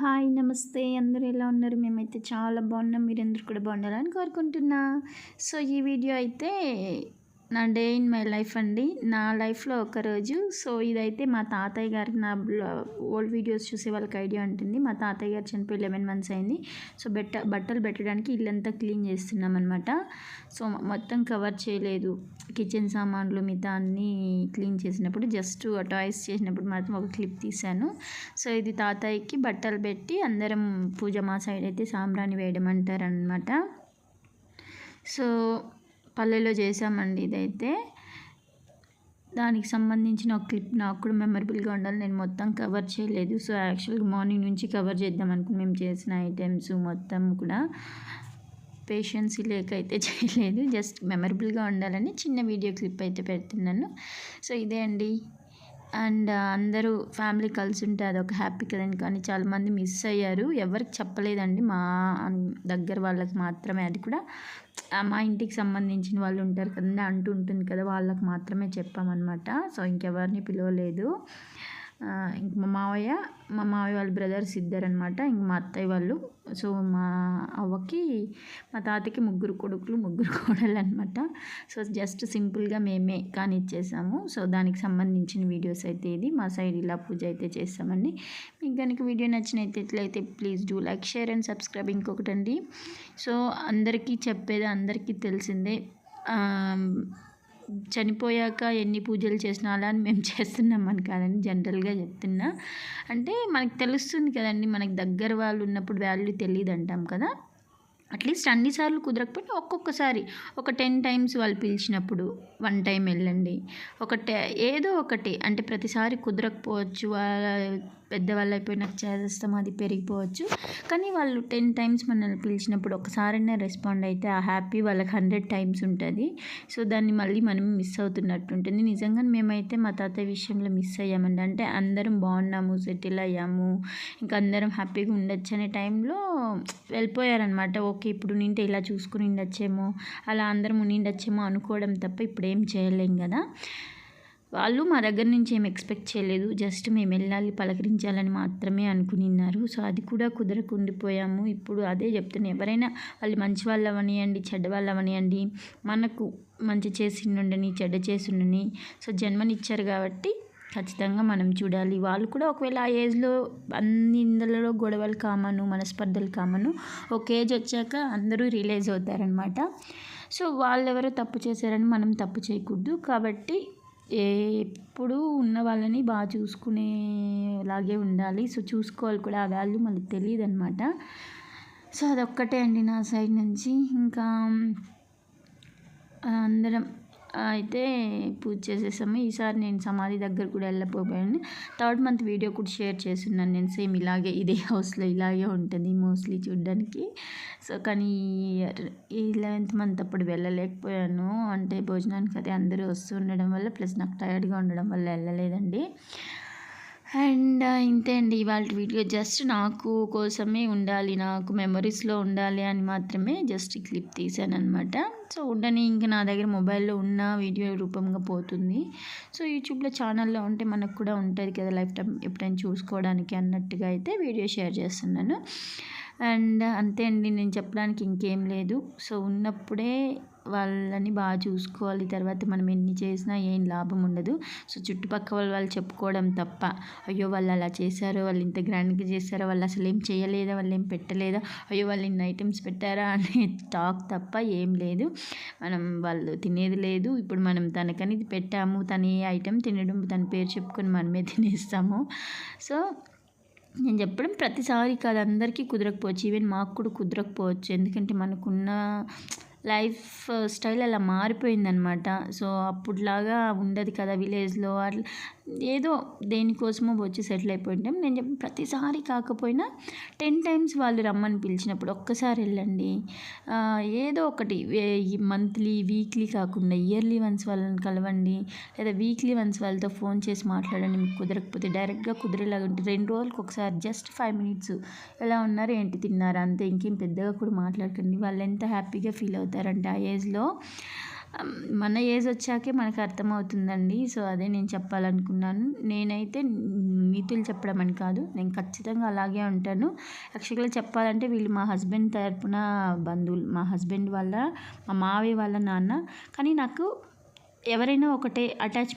Hi నమస్తే. అందరూ ఎలా ఉన్నారు? మేమైతే చాలా బాగున్నాం. మీరందరూ కూడా బాగుండాలని కోరుకుంటున్నా. సో ఈ వీడియో అయితే నా డే ఇన్ మై లైఫ్ అండి. నా లైఫ్లో ఒకరోజు సో ఇదైతే మా తాతయ్య గారికి నా ఓల్డ్ వీడియోస్ చూసే వాళ్ళకి ఐడియా ఉంటుంది. మా తాతయ్య గారు చనిపోయి లెవెన్ మంత్స్ అయింది. సో బెట్ట బట్టలు పెట్టడానికి ఇల్లంతా క్లీన్ చేస్తున్నాం అనమాట సో మొత్తం కవర్ చేయలేదు. కిచెన్ సామాన్లు మిగతా అన్నీ క్లీన్ చేసినప్పుడు జస్ట్ టాయ్స్ చేసినప్పుడు మాత్రం ఒక క్లిప్ తీశాను. సో ఇది తాతయ్యకి బట్టలు పెట్టి అందరం పూజ మా సైడ్ అయితే సాంబ్రాణి వేయడం అంటారనమాట సో పల్లెలో చేసామండి ఇదైతే. దానికి సంబంధించిన ఒక క్లిప్ నాకు కూడా మెమరబుల్గా ఉండాలి. నేను మొత్తం కవర్ చేయలేదు. సో యాక్చువల్గా మార్నింగ్ నుంచి కవర్ చేద్దాం అనుకుని మేము చేసిన ఐటమ్స్ మొత్తం కూడా పేషెన్సీ లేక అయితే చేయలేదు. జస్ట్ మెమరబుల్గా ఉండాలని చిన్న వీడియో క్లిప్ అయితే పెడుతున్నాను. సో ఇదే అండి. అండ్ అందరూ ఫ్యామిలీ కలిసి ఉంటే అదొక హ్యాపీ కదండి. కానీ చాలామంది మిస్ అయ్యారు. ఎవరికి చెప్పలేదండి. మా దగ్గర వాళ్ళకి మాత్రమే. అది కూడా మా ఇంటికి సంబంధించిన వాళ్ళు ఉంటారు కదండి అంటూ ఉంటుంది కదా వాళ్ళకి మాత్రమే చెప్పామన్నమాట. సో ఇంకెవరిని పిలవలేదు. ఇంక మా మావయ్య మా మావయ్య వాళ్ళ బ్రదర్స్ ఇద్దరనమాట ఇంక మా అత్తయ్య వాళ్ళు. సో మా అవ్వకి మా తాతకి ముగ్గురు కొడుకులు ముగ్గురు కోడలు అనమాట సో జస్ట్ సింపుల్గా మేమే కానీ ఇచ్చేసాము. సో దానికి సంబంధించిన వీడియోస్ అయితే ఇది. మా సైడ్ ఇలా పూజ అయితే చేస్తామండి. మీకు కనుక వీడియో నచ్చినట్లయితే please do like share and subscribe ఇంకొకటి అండి సో అందరికీ చెప్పేది అందరికీ తెలిసిందే. చనిపోయాక ఎన్ని పూజలు చేసినా అలా అని మేము చేస్తున్నాం అని జనరల్గా చెప్తున్నా. అంటే మనకు తెలుస్తుంది కదండి మనకు దగ్గర వాళ్ళు ఉన్నప్పుడు వాల్యూ తెలియదు అంటాం కదా. అట్లీస్ట్ అన్నిసార్లు కుదరకపోతే ఒక్కొక్కసారి ఒక టెన్ టైమ్స్ వాళ్ళు పిలిచినప్పుడు వన్ టైం వెళ్ళండి. ఒక ఏదో ఒకటి. అంటే ప్రతిసారి కుదరకపోవచ్చు వాళ్ళ పెద్దవాళ్ళు అయిపోయినాక చేస్తాం అది పెరిగిపోవచ్చు. కానీ వాళ్ళు టెన్ టైమ్స్ మనల్ని పిలిచినప్పుడు ఒకసారైనా రెస్పాండ్ అయితే ఆ హ్యాపీ వాళ్ళకి హండ్రెడ్ టైమ్స్ ఉంటుంది. సో దాన్ని మళ్ళీ మనం మిస్ అవుతున్నట్టు ఉంటుంది. నిజంగా మేమైతే మా తాతయ్య విషయంలో మిస్ అయ్యామండి. అంటే అందరం బాగున్నాము సెటిల్ అయ్యాము. ఇంకా అందరం హ్యాపీగా ఉండొచ్చు అనే టైంలో వెళ్ళిపోయారనమాట ఓకే ఓకే ఇప్పుడు నింటే ఇలా చూసుకుని ఉండొచ్చేమో అలా అందరం ఉండిండొచ్చేమో అనుకోవడం తప్ప ఇప్పుడు ఏం చేయలేం కదా. వాళ్ళు మా దగ్గర నుంచి ఏం ఎక్స్పెక్ట్ చేయలేదు జస్ట్ మేము వెళ్ళాలి పలకరించాలని మాత్రమే అనుకునిన్నారు సో అది కూడా కుదరకుండిపోయాము ఇప్పుడు అదే చెప్తున్నాను ఎవరైనా వాళ్ళు మంచి వాళ్ళు అవనియండి చెడ్డ వాళ్ళు అవనియండి మనకు మంచి చేసి ఉండని చెడ్డ చేసి ఉండని సో జన్మనిచ్చారు కాబట్టి ఖచ్చితంగా మనం చూడాలి. వాళ్ళు కూడా ఒకవేళ ఆ ఏజ్లో అన్ని ఇందులో గొడవలు కామను మనస్పర్ధలు కామను ఒక ఏజ్ వచ్చాక అందరూ రిలైజ్ అవుతారనమాట సో వాళ్ళు ఎవరో తప్పు చేశారని మనం తప్పు చేయకూడదు. కాబట్టి ఎప్పుడూ ఉన్న వాళ్ళని బాగా చూసుకునేలాగే ఉండాలి. సో చూసుకోవాలి కూడా. ఆ వాల్యూ మనకు తెలియదు అనమాట సో అదొక్కటే అండి నా సైడ్ నుంచి. ఇంకా అందరం అయితే పూజ చేసేసాము. ఈసారి నేను సమాధి దగ్గర కూడా వెళ్ళిపోయాను థర్డ్ మంత్ వీడియో కూడా షేర్ చేస్తున్నాను నేను. సేమ్ ఇలాగే ఇదే హౌస్లో ఇలాగే ఉంటుంది మోస్ట్లీ చూడ్డానికి. సో కానీ ఈ లెవెన్త్ మంత్ అప్పుడు వెళ్ళలేకపోయాను. అంటే భోజనానికి అదే అందరూ వస్తూ ఉండడం వల్ల ప్లస్ నాకు టైర్డ్గా ఉండడం వల్ల వెళ్ళలేదండి. అండ్ ఇంతే అండి. ఇవాళ వీడియో జస్ట్ నాకు కోసమే ఉండాలి నాకు మెమరీస్లో ఉండాలి అని మాత్రమే జస్ట్ క్లిప్ తీసాను అనమాట సో ఉండని ఇంకా నా దగ్గర మొబైల్లో ఉన్న వీడియో రూపంగా పోతుంది. సో యూట్యూబ్లో ఛానల్లో ఉంటే మనకు కూడా ఉంటుంది కదా లైఫ్ టైం ఎప్పుడైనా చూసుకోవడానికి అన్నట్టుగా అయితే వీడియో షేర్ చేస్తున్నాను. అండ్ అంతే అండి నేను చెప్పడానికి ఇంకేం లేదు. సో ఉన్నప్పుడే వాళ్ళని బాగా చూసుకోవాలి. తర్వాత మనం ఎన్ని చేసినా ఏం లాభం ఉండదు. సో చుట్టుపక్కల వాళ్ళు వాళ్ళు చెప్పుకోవడం తప్ప అయ్యో వాళ్ళు అలా చేశారో వాళ్ళు ఇంత గ్రాండ్గా చేశారో వాళ్ళు అసలు ఏం చేయలేదా వాళ్ళు ఏం పెట్టలేదా అయ్యో వాళ్ళు ఇన్ని ఐటమ్స్ పెట్టారా అనే టాక్ తప్ప ఏం లేదు. మనం వాళ్ళు తినేది లేదు. ఇప్పుడు మనం తనకని పెట్టాము తన ఏ ఐటెం తినడం తన పేరు చెప్పుకొని మనమే తినేస్తాము. సో నేను చెప్పడం ప్రతిసారి కాదు అందరికీ కుదరకపోవచ్చు. ఈవెన్ మాకు కూడా కుదరకపోవచ్చు. ఎందుకంటే మనకున్న లైఫ్ స్టైల్ అలా మారిపోయిందనమాట సో అప్పుడులాగా ఉండదు కదా విలేజ్లో. అట్లా ఏదో దేనికోసమో వచ్చి సెటిల్ అయిపోయింటాం నేను చెప్పిన ప్రతిసారి కాకపోయినా టెన్ టైమ్స్ వాళ్ళు రమ్మని పిలిచినప్పుడు ఒక్కసారి వెళ్ళండి. ఏదో ఒకటి మంత్లీ వీక్లీ కాకుండా ఇయర్లీ వన్స్ వాళ్ళని కలవండి. లేదా వీక్లీ వన్స్ వాళ్ళతో ఫోన్ చేసి మాట్లాడండి. మీకు కుదరకపోతే డైరెక్ట్గా కుదిరేలాగా ఉంటుంది రెండు రోజులకి ఒకసారి జస్ట్ ఫైవ్ మినిట్స్ ఎలా ఉన్నారు ఏంటి తిన్నారా అంతే. ఇంకేం పెద్దగా కూడా మాట్లాడకండి. వాళ్ళు ఎంత హ్యాపీగా ఫీల్ అవుతారంటే ఆ ఏజ్లో మన ఏజ్ వచ్చాకే మనకు అర్థమవుతుందండి. సో అదే నేను చెప్పాలనుకున్నాను. నేనైతే నీతులు చెప్పడం అని కాదు నేను ఖచ్చితంగా అలాగే ఉంటాను. యాక్చువల్గా చెప్పాలంటే వీళ్ళు మా హస్బెండ్ తరపున బంధువులు మా హస్బెండ్ వాళ్ళ మా మావయ్య వాళ్ళ నాన్న. కానీ నాకు ఎవరైనా ఒకటే అటాచ్